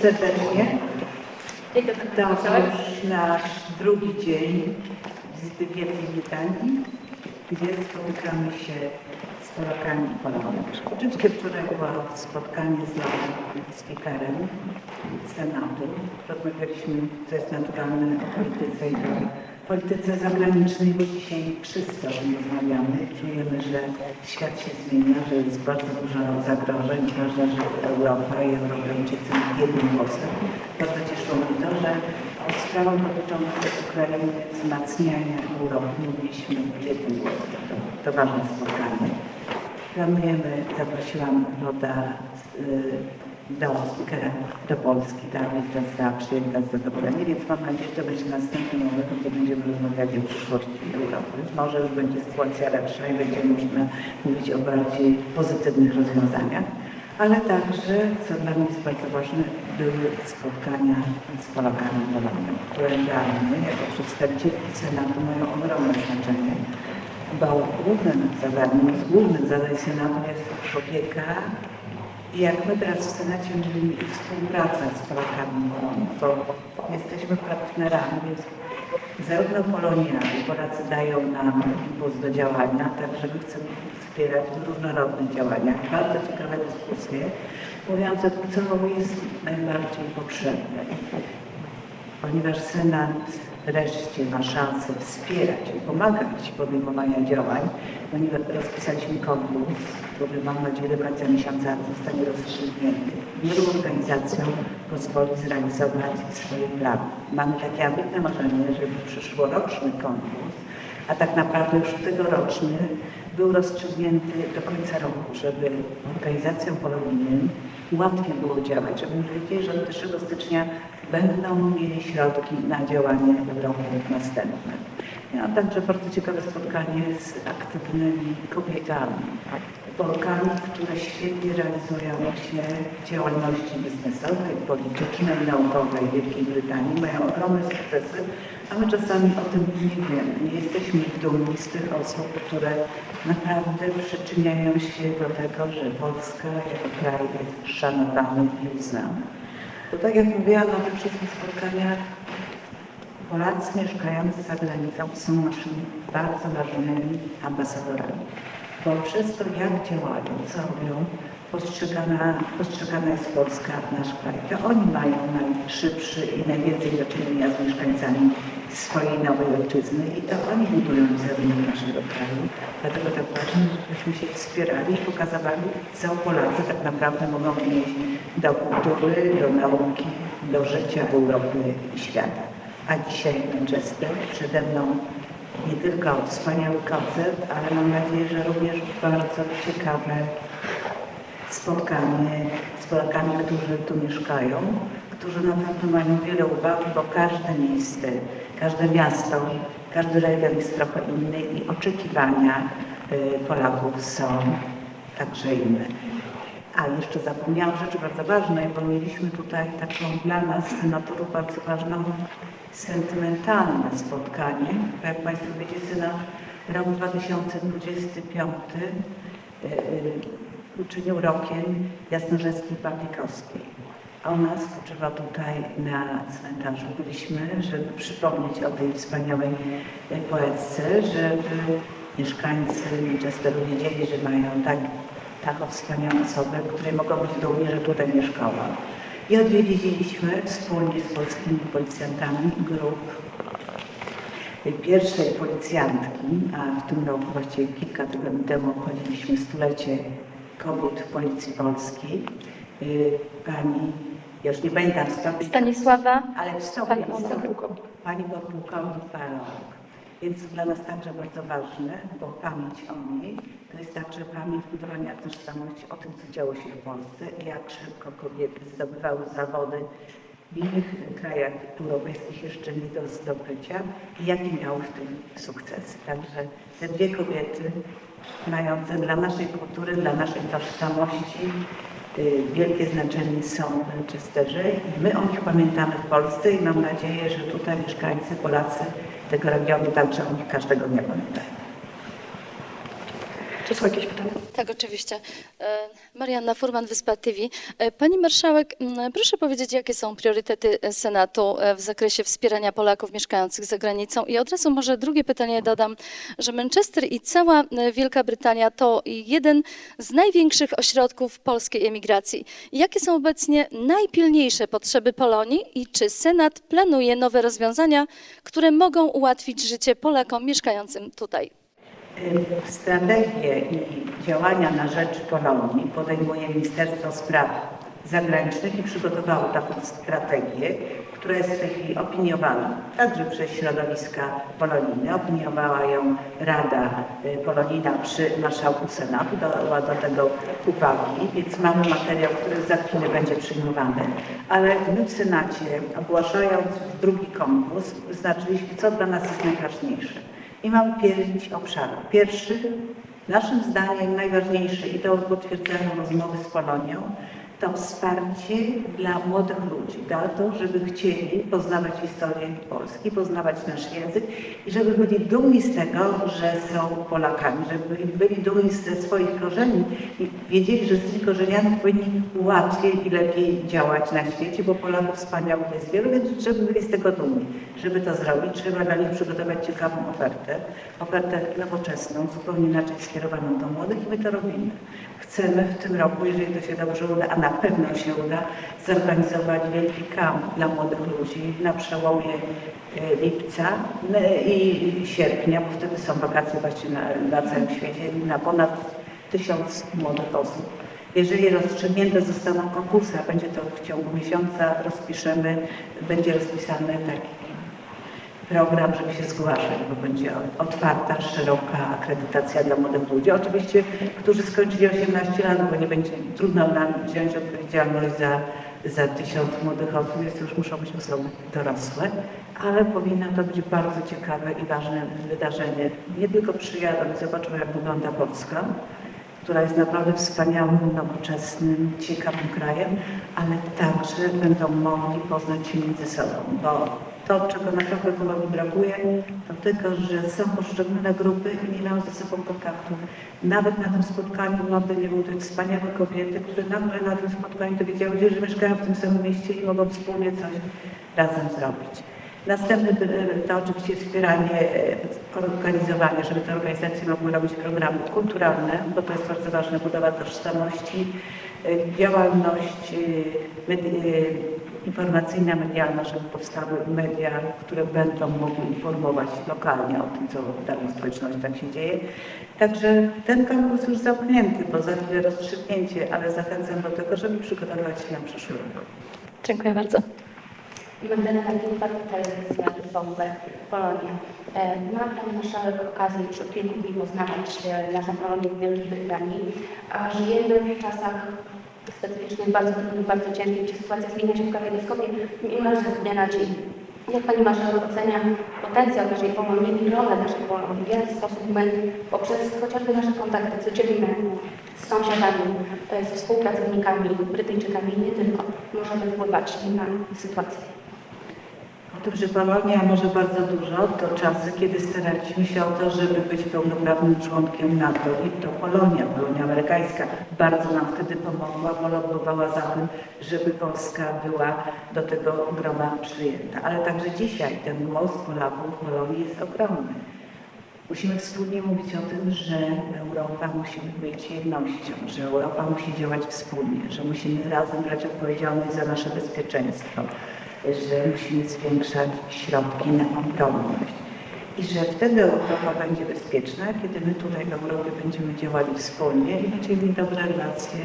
serdecznie. To już nasz drugi dzień wizyty w Wielkiej Brytanii, gdzie spotykamy się z Polakami i Polakami. Oczywiście wczoraj było spotkanie z nowym speakerem Senatu. Rozmawialiśmy, co jest naturalne, o polityce i polityce zagranicznej, bo dzisiaj wszyscy o tym rozmawiamy. Czujemy, że świat się zmienia, że jest bardzo dużo zagrożeń. Ważne, że Europa i Europejczycy jednym głosem. Bardzo cieszą mnie to, że o sprawach dotyczących Ukrainy, wzmacniania Europy mówiliśmy jednym głosem. To, to ważne spotkanie. Planujemy, zaprosiłam Roda y, do speakera do Polski, ta lista została przyjęta z zadowoleniem, więc mam nadzieję, że to będzie następny moment, gdzie będziemy rozmawiać o przyszłości Europy. Może już będzie sytuacja lepsza i będziemy można mówić o bardziej pozytywnych rozwiązaniach, ale także, co dla mnie jest bardzo ważne, były spotkania z Polakami Polakami, które dla mnie, jako przedstawicielki Senatu, mają ogromne znaczenie bo głównym zadaniem, z głównych zadań Senatu jest i jak my teraz w Senacie mówimy współpraca z Polakami bo jesteśmy partnerami, więc zarówno Polonia i Polacy dają nam impuls do działania, także my chcemy wspierać w różnorodnych działaniach. Bardzo ciekawe dyskusje mówiące, co jest najbardziej potrzebne ponieważ Senat wreszcie ma szansę wspierać i pomagać podejmowania działań, ponieważ rozpisaliśmy konkurs, który mam nadzieję do końca miesiąca zostanie rozstrzygnięty. Wielu organizacjom pozwoli zrealizować swoje plany. Mamy takie ambitne marzenie, żeby przyszłoroczny konkurs, a tak naprawdę już tegoroczny, był rozstrzygnięty do końca roku, żeby organizacjom polonijnym łatwiej było działać, żeby wiedzieli, że od 1 stycznia będą mieli środki na działanie w roku następnym. Miałam także bardzo ciekawe spotkanie z aktywnymi kobietami, Polkami, które świetnie realizują się w działalności biznesowej, politycznej, naukowej w Wielkiej Brytanii, mają ogromne sukcesy, a my czasami o tym nie wiemy. Nie jesteśmy dumni z tych osób, które naprawdę przyczyniają się do tego, że Polska jako kraj jest szanowany i uznany. To tak jak mówiłam na tych wszystkich spotkaniach, Polacy mieszkający za granicą są naszymi bardzo ważnymi ambasadorami, bo przez to, jak działają, co robią, postrzegana, postrzegana jest Polska, nasz kraj. To oni mają najszybszy i najwięcej do czynienia z mieszkańcami swojej nowej ojczyzny i to oni budują wizerunek naszego kraju. Dlatego tak ważne, żebyśmy się wspierali i pokazywali, co Polacy tak naprawdę mogą wnieść do kultury, do nauki, do życia w Europie i świata. A dzisiaj Manchester przede mną nie tylko wspaniały koncert, ale mam nadzieję, że również bardzo ciekawe spotkanie z Polakami, którzy tu mieszkają, którzy naprawdę mają wiele uwagi, bo każde miejsce, każde miasto, każdy region jest trochę inny i oczekiwania y, Polaków są także inne. A jeszcze zapomniałam rzeczy bardzo ważnej, bo mieliśmy tutaj taką dla nas, senatorów, bardzo ważną, sentymentalne spotkanie. Bo jak Państwo wiecie, Senat rok 2025 y, y, uczynił rokiem Jasnorzewskiej Pawlikowskiej. A u nas spoczywa tutaj na cmentarzu. Byliśmy, żeby przypomnieć o tej wspaniałej e, poetce, żeby mieszkańcy Manchesteru wiedzieli, że mają tak, taką wspaniałą osobę, której mogą być dumni, że tutaj mieszkała. I odwiedziliśmy wspólnie z polskimi policjantami grup pierwszej policjantki, a w tym roku, właściwie kilka tygodni temu obchodziliśmy stulecie kobiet w Policji Polskiej. Y, Pani, już nie pamiętam stopnia, Stanisława ale w stopniu Pani. Pani podpułkownik Palok. Więc dla nas także bardzo ważne, bo pamięć o niej to jest także pamięć budowania tożsamości o tym, co działo się w Polsce, jak szybko kobiety zdobywały zawody w innych krajach europejskich jeszcze nie do zdobycia i jaki miały w tym sukces. Także te dwie kobiety mające dla naszej kultury, dla naszej tożsamości wielkie znaczenie są w Manchesterze i my o nich pamiętamy w Polsce i mam nadzieję, że tutaj mieszkańcy, Polacy tego regionu także o nich każdego dnia pamiętają. Czy są jakieś pytania? Tak, oczywiście. E, Marianna Furman, Wyspa TV. E, Pani Marszałek, proszę powiedzieć, jakie są priorytety Senatu e, w zakresie wspierania Polaków mieszkających za granicą? I od razu może drugie pytanie dodam, że Manchester i cała Wielka Brytania to jeden z największych ośrodków polskiej emigracji. Jakie są obecnie najpilniejsze potrzeby Polonii i czy Senat planuje nowe rozwiązania, które mogą ułatwić życie Polakom mieszkającym tutaj? Strategie i działania na rzecz Polonii podejmuje Ministerstwo Spraw Zagranicznych i przygotowało taką strategię, która jest w tej chwili opiniowana także przez środowiska polonijne. Opiniowała ją Rada y, Polonijna przy Marszałku Senatu, dała do tego uwagi, więc mamy materiał, który za chwilę będzie przyjmowany. Ale my w Senacie, ogłaszając drugi konkurs, wyznaczyliśmy, co dla nas jest najważniejsze. I mamy pięć obszarów. Pierwszy, naszym zdaniem najważniejszy, i to potwierdzają rozmowy z Polonią, to wsparcie dla młodych ludzi, dla to, żeby chcieli poznawać historię Polski, poznawać nasz język i żeby byli dumni z tego, że są Polakami, żeby byli dumni ze swoich korzeni i wiedzieli, że z tymi korzeniami powinni łatwiej i lepiej działać na świecie, bo Polaków wspaniałych jest wielu, więc żeby byli z tego dumni. Żeby to zrobić, trzeba dla nich przygotować ciekawą ofertę, ofertę nowoczesną, zupełnie inaczej skierowaną do młodych i my to robimy. Chcemy w tym roku, jeżeli to się dobrze uda, a na pewno się uda, zorganizować wielki kamp dla młodych ludzi na przełomie e, lipca e, i sierpnia, bo wtedy są wakacje właściwie na, na całym świecie, na ponad tysiąc młodych osób. Jeżeli rozstrzygnięte zostaną konkursy, a będzie to w ciągu miesiąca, rozpiszemy, będzie rozpisany taki program, żeby się zgłaszać, bo będzie otwarta, szeroka akredytacja dla młodych ludzi. Oczywiście, którzy skończyli 18 lat, bo nie będzie trudno nam wziąć odpowiedzialność za, za tysiąc młodych osób, więc już muszą być osoby dorosłe, ale powinno to być bardzo ciekawe i ważne wydarzenie. Nie tylko przyjadą i zobaczą, jak wygląda Polska, która jest naprawdę wspaniałym, nowoczesnym, ciekawym krajem, ale także będą mogli poznać się między sobą, bo to, czego naprawdę Polonii brakuje, to tylko, że są poszczególne grupy i nie mają ze sobą kontaktu. Nawet na tym spotkaniu w Londynie były te wspaniałe kobiety, które nagle na tym spotkaniu dowiedziały się, że mieszkają w tym samym mieście i mogą wspólnie coś razem zrobić. Następne by- to oczywiście wspieranie, e, organizowanie, żeby te organizacje mogły robić programy kulturalne, bo to jest bardzo ważne, budowa tożsamości, e, działalność e, e, informacyjna, medialna, żeby powstały media, które będą mogły informować lokalnie o tym, co w danej społeczności tam się dzieje. Także ten konkurs już zamknięty, bo za chwilę rozstrzygnięcie, ale zachęcam do tego, żeby przygotować się na przyszły rok. Dziękuję bardzo. Magdalena Gilbert, telewizja TVP Polonia. E, Ma Pani Marszałek okazję od kilku dni poznawać e, naszą Polonię w Wielkiej Brytanii, a żyjemy w czasach specyficznych, bardzo trudnych, bardzo ciężkich, gdzie sytuacja zmienia się w kalejdoskopie, niemalże z dnia na dzień. Jak Pani Marszałek ocenia potencjał naszej Polonii rolę naszej Polonii? W jaki sposób my poprzez chociażby nasze kontakty codzienne z sąsiadami, e, ze współpracownikami, Brytyjczykami nie tylko, możemy wpływać na sytuację? Że Polonia może bardzo dużo, to czasy, kiedy staraliśmy się o to, żeby być pełnoprawnym członkiem NATO i to Polonia, Polonia amerykańska bardzo nam wtedy pomogła, bo lobbowała za tym, żeby Polska była do tego grona przyjęta. Ale także dzisiaj ten głos Polaków w Polonii jest ogromny. Musimy wspólnie mówić o tym, że Europa musi być jednością, że Europa musi działać wspólnie, że musimy razem brać odpowiedzialność za nasze bezpieczeństwo, że musimy zwiększać środki na obronność. I że wtedy Europa będzie bezpieczna, kiedy my tutaj w Europie będziemy działali wspólnie i będziemy mieli dobre relacje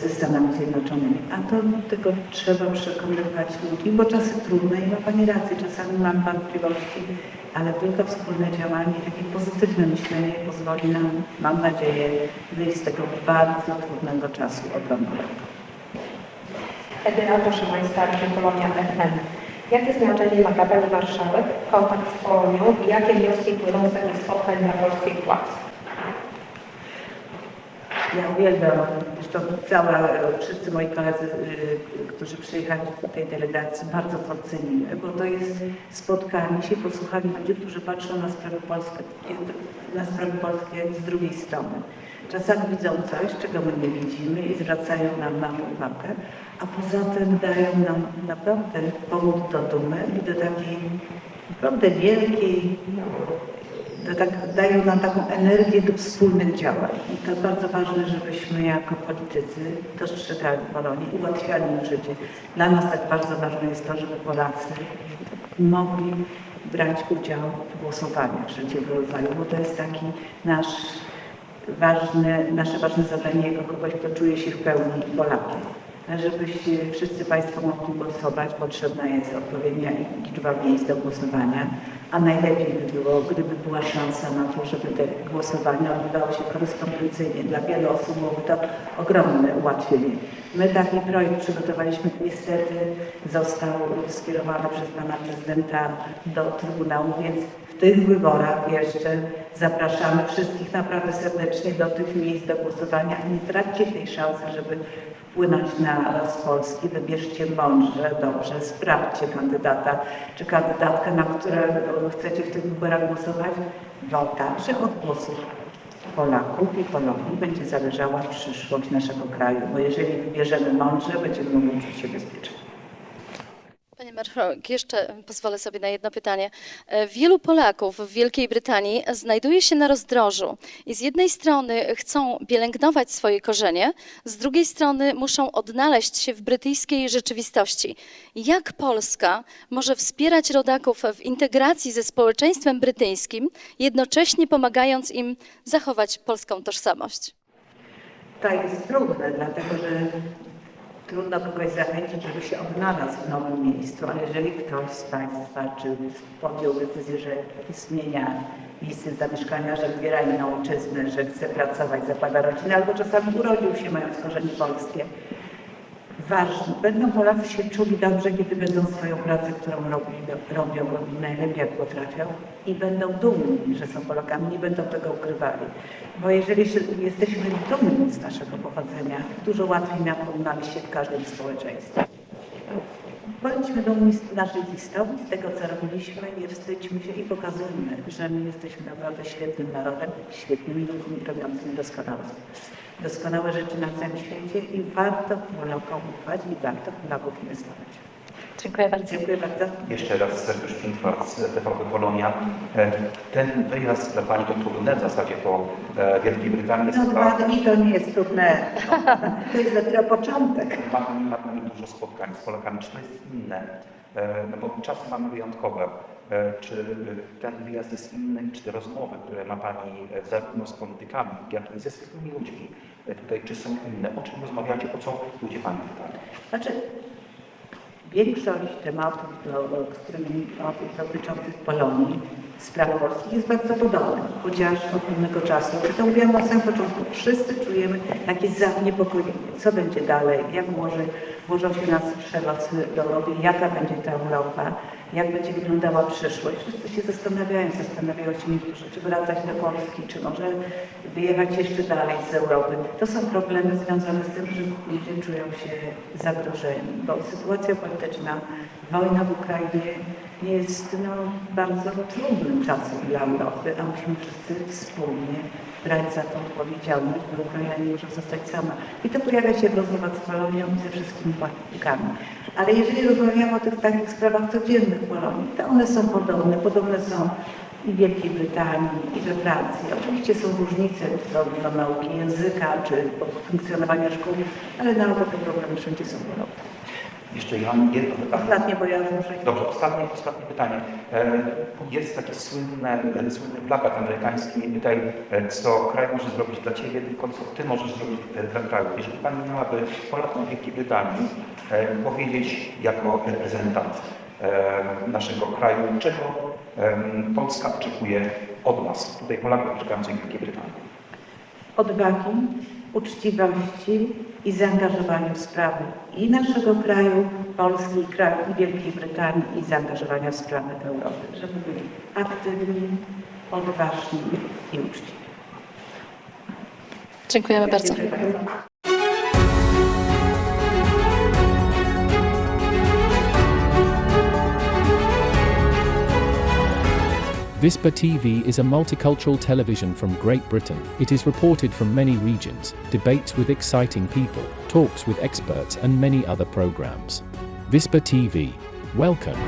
ze Stanami Zjednoczonymi. A to tylko trzeba przekonywać ludzi, bo czasy trudne i ma Pani rację, czasami mam wątpliwości, ale tylko wspólne działanie, takie pozytywne myślenie pozwoli nam, mam nadzieję, wyjść z tego bardzo trudnego czasu obronnego. Edyna Szymańska, Polonia FM. Jakie znaczenie ma Pani Marszałek kontakt z Polonią i jakie wnioski płyną z takich spotkań dla polskich władz? Ja uwielbiam zresztą cała, wszyscy moi koledzy, y, którzy przyjechali do tej delegacji, bardzo to cenimy, bo to jest spotkanie się, posłuchali ludzi, którzy patrzą na sprawy polskie, na sprawy polskie z drugiej strony. Czasami widzą coś, czego my nie widzimy i zwracają nam na to uwagę, a poza tym dają nam naprawdę powód do dumy i do takiej naprawdę wielkiej, do tak, dają nam taką energię do wspólnych działań. I to bardzo ważne, żebyśmy jako politycy dostrzegali Polonię ułatwiali im życie. Dla nas tak bardzo ważne jest to, żeby Polacy mogli brać udział w głosowaniach wszelkiego rodzaju, bo to jest taki nasz ważne, nasze ważne zadanie jako kogoś, kto czuje się w pełni Polakiem. Żebyście wszyscy Państwo mogli głosować, potrzebna jest odpowiednia liczba miejsc do głosowania, a najlepiej by było, gdyby była szansa na to, żeby te głosowania odbywało się korespondencyjnie. Dla wielu osób byłoby to ogromne ułatwienie. My taki projekt przygotowaliśmy, niestety został skierowany przez Pana Prezydenta do Trybunału, więc w tych wyborach jeszcze zapraszamy wszystkich naprawdę serdecznie do tych miejsc do głosowania. Nie traćcie tej szansy, żeby wpłynąć na los Polski. Wybierzcie mądrze, dobrze, sprawdźcie kandydata czy kandydatkę, na którego chcecie w tych wyborach głosować, bo także od głosów Polaków i Polonii będzie zależała przyszłość naszego kraju, bo jeżeli wybierzemy mądrze, będziemy mogli czuć się bezpiecznie. Marszałek, jeszcze pozwolę sobie na jedno pytanie. E, Wielu Polaków w Wielkiej Brytanii znajduje się na rozdrożu i z jednej strony chcą pielęgnować swoje korzenie, z drugiej strony muszą odnaleźć się w brytyjskiej rzeczywistości. Jak Polska może wspierać rodaków w integracji ze społeczeństwem brytyjskim, jednocześnie pomagając im zachować polską tożsamość? To jest trudne, dlatego że trudno kogoś zachęcić, żeby się odnalazł w nowym miejscu, ale jeżeli ktoś z Państwa czy podjął decyzję, że zmienia miejsce zamieszkania, że wybiera inną ojczyznę, że chce pracować, zakłada rodzinę, albo czasami urodził się mając korzenie polskie, ważne. Będą Polacy się czuli dobrze, kiedy będą swoją pracę, którą robi, robią, robią najlepiej jak potrafią i będą dumni, że są Polakami, nie będą tego ukrywali. Bo jeżeli jesteśmy dumni z naszego pochodzenia, dużo łatwiej nam się w każdym społeczeństwie. Bądźmy dumni z naszej historii, z tego, co robiliśmy, nie wstydźmy się i pokazujmy, że my jesteśmy naprawdę świetnym narodem, świetnymi ludźmi robiącymi doskonałe, doskonałe rzeczy na całym świecie i warto Polakom ufać i warto Polaków inwestować. Dziękuję bardzo. Dziękuję bardzo. Jeszcze raz Sergiusz Pintwart z TVP Polonia. E, Ten wyjazd dla Pani to trudne w zasadzie po e, Wielkiej Brytanii. No dwa dni to nie jest trudne. To jest dopiero początek. ma Pani, ma Pani dużo spotkań z Polakami. Czy to jest inne? E, No bo czasy mamy wyjątkowe. Czy ten wyjazd jest inny, czy te rozmowy, które ma Pani zarówno z politykami, jak i ze zwykłymi ludźmi tutaj, czy są inne? O czym rozmawiacie? O co ludzie Pani pytają? Znaczy, większość tematów, do, z którymi o- dotyczących Polonii, spraw polskich jest bardzo podobna, chociaż od pewnego czasu, czy to mówiłam na samym początku, wszyscy czujemy takie zaniepokojenie, co będzie dalej, jak może, włożą się nas losy do Europy, jaka będzie ta Europa, jak będzie wyglądała przyszłość. Wszyscy się zastanawiają, zastanawiają się niektórzy, czy wracać do Polski, czy może wyjechać jeszcze dalej z Europy. To są problemy związane z tym, że ludzie czują się zagrożeni, bo sytuacja polityczna, wojna w Ukrainie jest no, bardzo trudnym czasem dla Europy, a musimy wszyscy wspólnie brać za to odpowiedzialność, bo Ukraina nie może zostać sama. I to pojawia się w rozmowach z Polonią i ze wszystkimi Polakami. Ale jeżeli rozmawiamy o tych takich sprawach codziennych Polonii, to one są podobne. Podobne są i w Wielkiej Brytanii, i we Francji. Oczywiście są różnice zarówno nauki języka, czy funkcjonowania szkół, ale nauka te problemy wszędzie są podobne. Jeszcze jedno pytanie. Ostatnie, bo ja muszę... Dobrze, ostatnie, ostatnie pytanie. E, Jest taki słynny, słynny plakat amerykański tutaj, e, co kraj może zrobić dla Ciebie, tylko co Ty możesz zrobić dla kraju. Jeżeli Pani miałaby Polakom Wielkiej Brytanii e, powiedzieć jako reprezentant naszego kraju, czego Polska oczekuje od nas, tutaj Polaków mieszkających w Wielkiej Brytanii. odwagi, uczciwości i zaangażowania w sprawy i naszego kraju, Polski, i kraju i Wielkiej Brytanii i zaangażowania w sprawy Europy, żeby byli aktywni, odważni i uczciwi. Dziękujemy bardzo. Vispa TV is a multicultural television from Great Britain. It is reported from many regions, debates with exciting people, talks with experts, and many other programs. Vispa TV. Welcome.